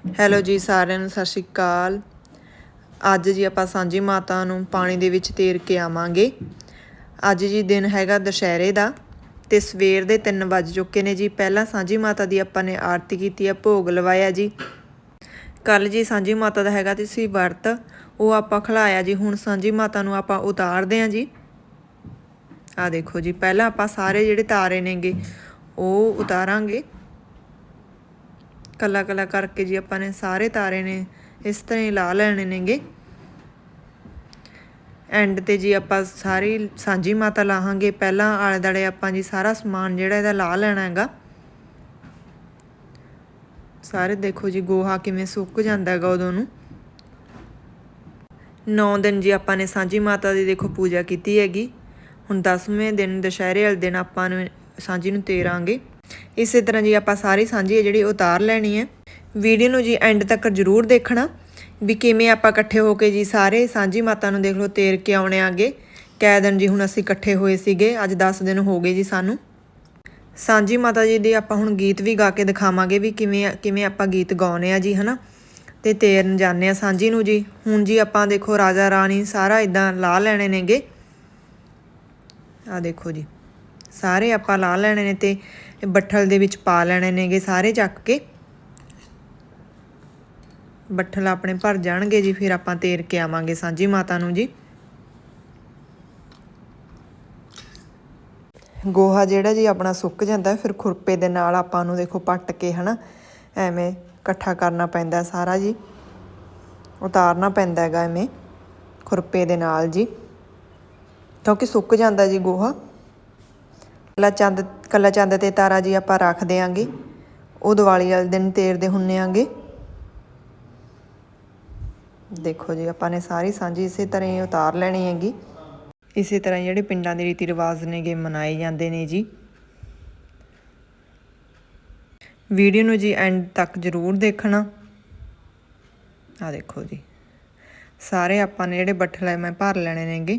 Hello ਜੀ ਸਾਰਿਆਂ ਨੂੰ, ਸਤਿ ਸ਼੍ਰੀ ਅਕਾਲ। ਅੱਜ ਜੀ ਆਪਾਂ ਸਾਂਝੀ ਮਾਤਾ ਨੂੰ ਪਾਣੀ ਦੇ ਵਿੱਚ ਤੇਰ ਕੇ ਆਵਾਂਗੇ। ਅੱਜ ਜੀ ਦਿਨ ਹੈਗਾ ਦੁਸ਼ਹਿਰੇ ਦਾ ਤੇ ਸਵੇਰ ਦੇ 3 ਵੱਜ ਚੁੱਕੇ ਨੇ ਜੀ। ਪਹਿਲਾਂ ਸਾਂਝੀ ਮਾਤਾ ਦੀ ਆਪਾਂ ਨੇ ਆਰਤੀ ਕੀਤੀ ਆ, ਭੋਗ ਲਵਾਇਆ ਜੀ। ਕੱਲ ਜੀ ਸਾਂਝੀ ਮਾਤਾ ਦਾ ਹੈਗਾ ਤੁਸੀਂ ਵਰਤ, ਉਹ ਆਪਾਂ ਖਲਾਇਆ ਜੀ। ਹੁਣ ਸਾਂਝੀ ਮਾਤਾ ਨੂੰ ਆਪਾਂ ਉਤਾਰਦੇ ਆਂ ਜੀ। ਆ ਦੇਖੋ ਜੀ, ਪਹਿਲਾਂ ਆਪਾਂ ਸਾਰੇ ਜਿਹੜੇ ਤਾਰੇ ਨੇਗੇ, ਉਹ ਉਤਾਰਾਂਗੇ। ਕੱਲਾ ਕੱਲਾ ਕਰਕੇ ਜੀ ਆਪਾਂ ਨੇ ਸਾਰੇ ਤਾਰੇ ਨੇ ਇਸ ਤਰ੍ਹਾਂ ਹੀ ਲਾ ਲੈਣੇ ਨੇਗੇ। ਐਂਡ ਤੇ ਜੀ ਆਪਾਂ ਸਾਰੀ ਸਾਂਝੀ ਮਾਤਾ ਲਾਹਾਂਗੇ। ਪਹਿਲਾਂ ਆਲੇ ਦਾਲੇ ਆਪਾਂ ਜੀ ਸਾਰਾ ਸਮਾਨ ਜਿਹੜਾ ਇਹਦਾ ਲਾ ਲੈਣਾ ਹੈਗਾ। ਸਾਰੇ ਦੇਖੋ ਜੀ ਗੋਹਾ ਕਿਵੇਂ ਸੁੱਕ ਜਾਂਦਾ ਹੈਗਾ ਉਦੋਂ ਨੂੰ। 9 ਦਿਨ ਜੀ ਆਪਾਂ ਨੇ ਸਾਂਝੀ ਮਾਤਾ ਦੀ ਦੇਖੋ ਪੂਜਾ ਕੀਤੀ ਹੈਗੀ। ਹੁਣ 10ਵੇਂ ਦਿਨ, ਦੁਸ਼ਹਿਰੇ ਵਾਲੇ ਦਿਨ ਆਪਾਂ ਨੂੰ ਸਾਂਝੀ ਨੂੰ ਤੇਰਾਂਗੇ। ਇਸੇ ਤਰ੍ਹਾਂ ਜੀ ਆਪਾਂ ਸਾਰੀ ਸਾਂਝੀ ਹੈ ਜਿਹੜੀ ਉਤਾਰ ਲੈਣੀ ਹੈ। ਵੀਡੀਓ ਨੂੰ ਜੀ ਐਂਡ ਤੱਕ ਜ਼ਰੂਰ ਦੇਖਣਾ। ਵੀ ਕਿਵੇਂ ਆਪਾਂ ਇਕੱਠੇ ਹੋ ਕੇ ਜੀ ਸਾਰੇ ਸਾਂਝੀ ਮਾਤਾ ਨੂੰ ਦੇਖ ਲਓ, ਤੇਰ ਕੇ ਆਉਣੇ ਆਗੇ। ਕੈ ਦਿਨ ਜੀ ਹੁਣ ਅਸੀਂ ਇਕੱਠੇ ਹੋਏ ਸੀਗੇ, ਅੱਜ 10 ਦਿਨ ਹੋ ਗਏ ਜੀ ਸਾਨੂੰ। ਸਾਂਝੀ ਮਾਤਾ ਜੀ ਦੇ ਆਪਾਂ ਹੁਣ ਗੀਤ ਵੀ ਗਾ ਕੇ ਦਿਖਾਵਾਂਗੇ ਵੀ ਕਿਵੇਂ ਕਿਵੇਂ ਆਪਾਂ ਗੀਤ ਗਾਉਨੇ ਆ ਜੀ, ਹਨਾ। ਤੇ ਤੇਰਨ ਜਾਂਦੇ ਆ ਸਾਂਝੀ ਨੂੰ ਜੀ। ਹੁਣ ਜੀ ਆਪਾਂ ਦੇਖੋ ਰਾਜਾ ਰਾਣੀ ਸਾਰਾ ਇਦਾਂ ਲਾ ਲੈਣੇ ਨੇਗੇ। ਆ ਦੇਖੋ ਜੀ। ਸਾਰੇ ਆਪਾਂ ਲਾ ਲੈਣੇ ਨੇ ਤੇ ਬੱਠਲ ਦੇ ਵਿੱਚ ਪਾ ਲੈਣੇ ਨੇਗੇ ਸਾਰੇ ਚੱਕ ਕੇ। ਬੱਠਲ ਆਪਣੇ ਭਰ ਜਾਣਗੇ ਜੀ, ਫਿਰ ਆਪਾਂ ਤੇਰ ਕੇ ਆਵਾਂਗੇ ਸਾਂਝੀ ਮਾਤਾ ਨੂੰ ਜੀ। ਗੋਹਾ ਜਿਹੜਾ ਜੀ ਆਪਣਾ ਸੁੱਕ ਜਾਂਦਾ, ਫਿਰ ਖੁਰਪੇ ਦੇ ਨਾਲ ਆਪਾਂ ਨੂੰ ਦੇਖੋ ਪੱਟ ਕੇ ਹਨਾ, ਐਵੇਂ ਇਕੱਠਾ ਕਰਨਾ ਪੈਂਦਾ ਸਾਰਾ ਜੀ। ਉਤਾਰਨਾ ਪੈਂਦਾ ਹੈਗਾ ਐਵੇਂ ਖੁਰਪੇ ਦੇ ਨਾਲ ਜੀ। ਕਿਉਂਕਿ ਸੁੱਕ ਜਾਂਦਾ ਜੀ ਗੋਹਾ। ਕੱਲਾ ਚੰਦ ਕੱਲਾ ਚੰਦ ਤੇ ਤਾਰਾ ਜੀ ਆਪਾਂ ਰੱਖ ਦਿਆਂਗੇ। ਉਹ ਦੀਵਾਲੀ ਵਾਲੇ ਦਿਨ ਤੇਰਦੇ ਹੁੰਨੇ ਆਂਗੇ। ਦੇਖੋ ਜੀ, ਆਪਾਂ ਨੇ ਸਾਰੀ ਸਾਂਝੀ ਇਸੇ ਤਰ੍ਹਾਂ ਹੀ ਉਤਾਰ ਲੈਣੀ ਹੈਗੀ। ਇਸੇ ਤਰ੍ਹਾਂ ਜਿਹੜੇ ਪਿੰਡਾਂ ਦੇ ਰੀਤੀ ਰਿਵਾਜ ਨੇਗੇ, ਮਨਾਏ ਜਾਂਦੇ ਨੇ ਜੀ। ਵੀਡੀਓ ਨੂੰ ਜੀ ਐਂਡ ਤੱਕ ਜ਼ਰੂਰ ਦੇਖਣਾ। ਆ ਦੇਖੋ ਜੀ। ਸਾਰੇ ਆਪਾਂ ਨੇ ਜਿਹੜੇ ਬੱਠਲ ਮੈਂ ਭਰ ਲੈਣੇ ਨੇਗੇ।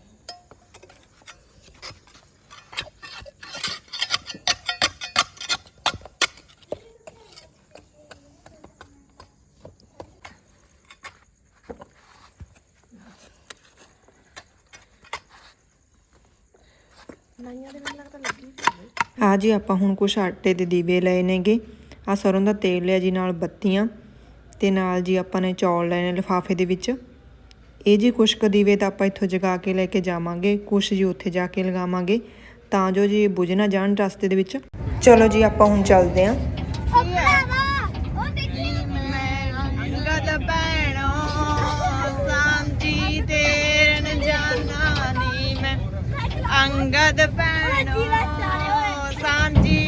ਗਿੱਲਾ ਪਿਆ ਚਨਾ ਆ ਜੀ, ਆਪਾਂ ਹੁਣ ਕੁਛ ਆਟੇ ਦੇ ਦੀਵੇ ਲਏ ਨੇਗੇ। ਆ ਸਰੋਂ ਦਾ ਤੇਲ ਲਿਆ ਜੀ ਨਾਲ ਬੱਤੀਆਂ ਤੇ ਨਾਲ ਜੀ ਆਪਾਂ ਨੇ ਚੌਲ ਲਏ ਨੇ ਲਿਫਾਫੇ ਦੇ ਵਿੱਚ। ਇਹ ਜੀ ਕੁਛ ਕੁ ਦੀਵੇ ਤਾਂ ਆਪਾਂ ਇੱਥੋਂ ਜਗਾ ਕੇ ਲੈ ਕੇ ਜਾਵਾਂਗੇ, ਕੁਛ ਜੀ ਉੱਥੇ ਜਾ ਕੇ ਲਗਾਵਾਂਗੇ। ਤਾਂ ਜੋ ਜੀ ਬੁਝ ਨਾ ਜਾਣ ਰਸਤੇ ਦੇ ਵਿੱਚ। ਚਲੋ ਜੀ, ਆਪਾਂ ਹੁਣ ਚੱਲਦੇ ਆਂ। ਅੰਗਦ ਭੈਣੋ ਸਾਂਝੀ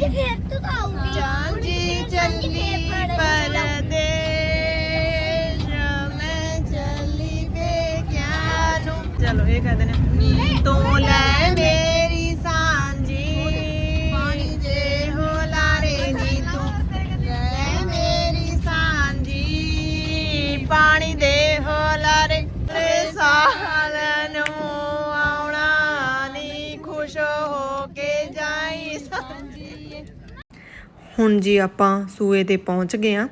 ਮੇਰੀ ਫੇਰ ਤੂੰ ਆਉਗੀ ਸਾਂਝੀ ਚੱਲੀ ਪਰਦੇਸ ਮੈਂ ਚੱਲੀ ਬੇਕਿਆ ਨੂੰ ਚਲੋ ਇਹ ਕਹਿੰਦੇ ਨੇ ਤੂੰ ਲੈ ਮੇਰੀ ਸਾਂਝੀ ਪਾਣੀ ਦੇ ਹੋਲਾਰੇ ਨੀ ਤੂੰ ਲੈ ਮੇਰੀ ਸਾਂਝੀ ਪਾਣੀ ਦੇ ਹੁਣ ਜੀ ਆਪਾਂ ਸੂਏ ਤੇ ਪਹੁੰਚ ਗਏ ਆ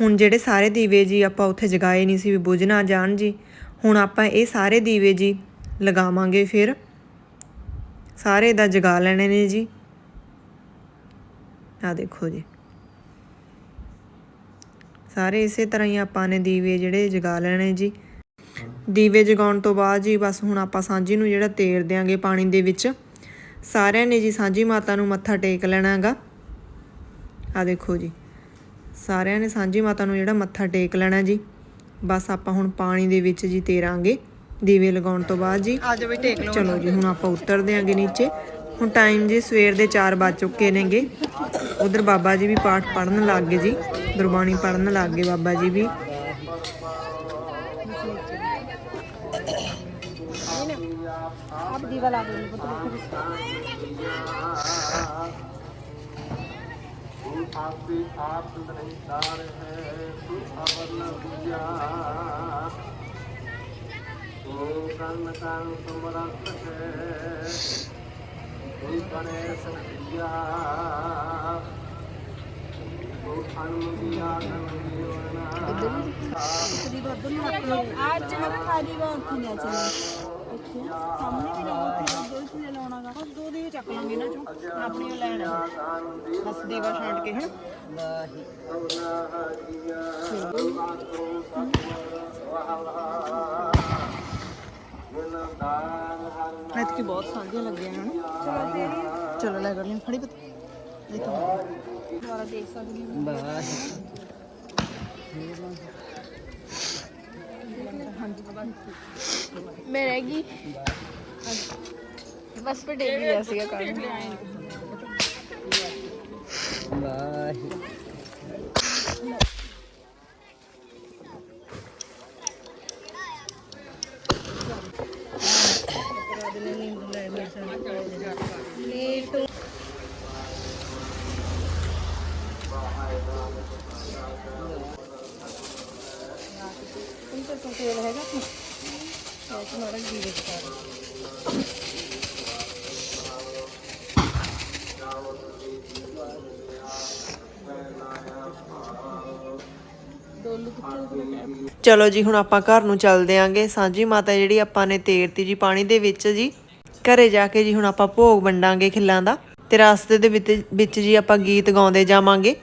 ਹੁਣ ਜਿਹੜੇ ਸਾਰੇ ਦੀਵੇ ਜੀ ਆਪਾਂ ਉੱਥੇ ਜਗਾਏ ਨਹੀਂ ਸੀ ਵੀ ਬੁਝ ਨਾ ਜਾਣ ਜੀ, ਹੁਣ ਆਪਾਂ ਇਹ ਸਾਰੇ ਦੀਵੇ ਜੀ ਲਗਾਵਾਂਗੇ ਫਿਰ। ਸਾਰੇ ਦਾ ਜਗਾ ਲੈਣੇ ਨੇ ਜੀ। ਆ ਦੇਖੋ ਜੀ। ਸਾਰੇ ਇਸੇ ਤਰ੍ਹਾਂ ਹੀ ਆਪਾਂ ਨੇ ਦੀਵੇ ਜਿਹੜੇ ਜਗਾ ਲੈਣੇ ਜੀ। ਦੀਵੇ ਜਗਾਉਣ ਤੋਂ ਬਾਅਦ ਜੀ ਬਸ ਹੁਣ ਆਪਾਂ ਸਾਂਝੀ ਨੂੰ ਜਿਹੜਾ ਤੇਰ ਦਿਆਂਗੇ ਪਾਣੀ ਦੇ ਵਿੱਚ। ਸਾਰਿਆਂ ਨੇ ਜੀ ਸਾਂਝੀ ਮਾਤਾ ਨੂੰ ਮੱਥਾ ਟੇਕ ਲੈਣਾ ਹੈਗਾ ਆ ਦੇਖੋ ਜੀ। ਸਾਰਿਆਂ ਨੇ ਸਾਂਝੀ ਮਾਤਾ ਨੂੰ ਜਿਹੜਾ ਮੱਥਾ ਟੇਕ ਲੈਣਾ ਜੀ। ਬਸ ਆਪਾਂ ਹੁਣ ਪਾਣੀ ਦੇ ਵਿੱਚ ਜੀ ਤੇਰਾਂਗੇ। ਦੀਵੇ ਲਗਾਉਣ ਤੋਂ ਬਾਅਦ ਜੀ। ਚਲੋ ਜੀ ਹੁਣ ਆਪਾਂ ਉਤਰਦੇ ਆਂਗੇ ਨੀਚੇ। ਹੁਣ ਟਾਈਮ ਜੀ ਸਵੇਰ ਦੇ 4 ਵੱਜ ਚੁੱਕੇ ਨੇਗੇ। ਉਧਰ ਬਾਬਾ ਜੀ ਵੀ ਪਾਠ ਪੜਨ ਲੱਗ ਗਏ ਜੀ। ਗੁਰਬਾਣੀ ਪੜਨ ਲੱਗ ਗਏ ਬਾਬਾ ਜੀ ਵੀ। ਆਪ ਦੀਵਾ ਲਾ ਦੇ ਪੁੱਤ ਆਪੇ ਆਪ ਨਿਰੰਕਾਰ ਹੈ ਤੂੰ ਅਵਰ ਨ ਬੁਝਾ ਤੂੰ ਕੰਨ ਕੰਨ ਤੁਮਰਤ ਹੈ ਤੂੰ ਬਣੇ ਸਤਿਆ ਤੂੰ ਅਨੁਮਿਆ ਨਮਿਆ ਨਾ ਅੱਜ ਮੈਂ ਖਾਲੀ ਵਾਂਤੀ ਨਾ ਚਲੇ? ਸਾਹਮਣੇ ਵੀ ਲਾਓ ਫਿਰ ਦੋ ਹੀ ਲਾਉਣਾਗਾ ਬਸ ਦੋ ਦੇ ਚੱਕ ਲਾਂਗੇ ਇਹਨਾਂ ਚੋਂ ਆਪਣੀ ਲੈਣ ਬਸ ਦੇਵਾ ਛਾਂਟ ਕੇ ਹਨ? ਐਤਕੀ ਬਹੁਤ ਸਾਂਝੀਆਂ ਲੱਗੀਆਂ ਹਨ? ਚਲੋ ਲੈ ਕਰ ਲਈ ਫੜੀ ਪਤ। ਇਹ ਤਾਂ ਦੁਬਾਰਾ ਦੇਖ ਸਕਦੇ ਹੋ। ਮੈਂ ਰਹਿ ਗਈ ਬਸ ਪਰ ਡੇਲੀ ਗਿਆ ਸੀਗਾ ਕੰਮ ਚਲੋ ਜੀ, ਹੁਣ ਆਪਾਂ ਘਰ ਨੂੰ ਚੱਲਦੇ ਆਂਗੇ। ਸਾਂਝੀ ਮਾਤਾ ਜਿਹੜੀ ਆਪਾਂ ਨੇ ਤੇਰਤੀ ਜੀ, ਪਾਣੀ ਦੇ ਵਿੱਚ ਜੀ, ਘਰੇ ਜਾ ਕੇ ਜੀ ਹੁਣ ਆਪਾਂ ਭੋਗ ਵੰਡਾਂਗੇ ਖਿੱਲਾਂ ਦਾ ਤੇ ਰਸਤੇ ਦੇ ਵਿੱਚ ਜੀ ਆਪਾਂ ਗੀਤ ਗਾਉਂਦੇ ਜਾਵਾਂਗੇ।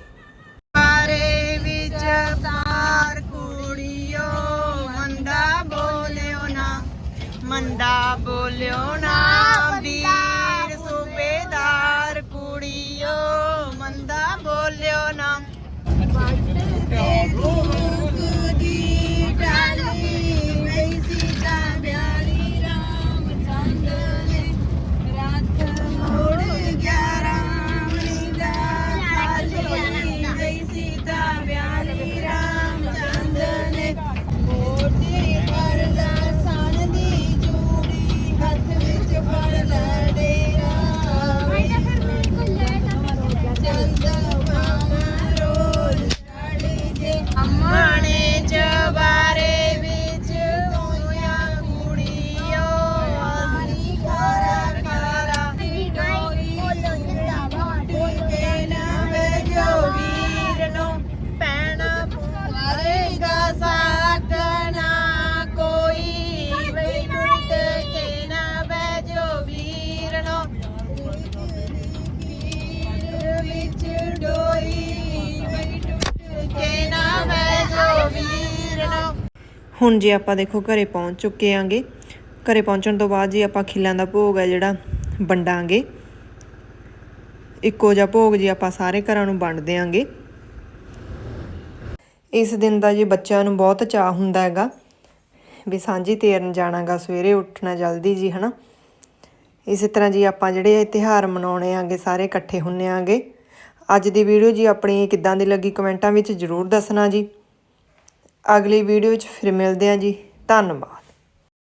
ਹੁਣ ਜੀ ਆਪਾਂ ਦੇਖੋ ਘਰੇ ਪਹੁੰਚ ਚੁੱਕੇ ਆਂਗੇ, ਘਰੇ ਪਹੁੰਚਣ ਤੋਂ ਬਾਅਦ ਜੀ ਆਪਾਂ ਖਿੱਲਾਂ ਦਾ ਭੋਗ ਹੈ ਜਿਹੜਾ ਵੰਡਾਂਗੇ, ਇੱਕੋ ਜਿਹਾ ਭੋਗ ਜੀ ਆਪਾਂ ਸਾਰੇ ਘਰਾਂ ਨੂੰ ਵੰਡ ਦਿਆਂਗੇ। ਇਸ ਦਿਨ ਦਾ ਜੀ ਬੱਚਿਆਂ ਨੂੰ ਬਹੁਤ ਚਾਹ ਹੁੰਦਾ ਹੈਗਾ, ਵੀ ਸਾਂਝੀ ਤੇਰਨ ਜਾਣਾਗਾ ਸਵੇਰੇ ਉੱਠਣਾ ਜਲਦੀ ਜੀ, ਹਨਾ। ਇਸੇ ਤਰ੍ਹਾਂ ਜੀ ਆਪਾਂ ਜਿਹੜੇ ਇਹ ਤਿਉਹਾਰ ਮਨਾਉਣੇ ਆਂਗੇ, ਸਾਰੇ ਇਕੱਠੇ ਹੁੰਨੇ ਆਂਗੇ। ਅੱਜ ਦੀ ਵੀਡੀਓ ਜੀ ਆਪਣੀ ਕਿੱਦਾਂ ਦੀ ਲੱਗੀ, ਕਮੈਂਟਾਂ ਵਿੱਚ ਜ਼ਰੂਰ ਦੱਸਣਾ ਜੀ। ਅਗਲੀ ਵੀਡੀਓ 'ਚ ਫਿਰ ਮਿਲਦੇ ਹਾਂ ਜੀ। ਧੰਨਵਾਦ।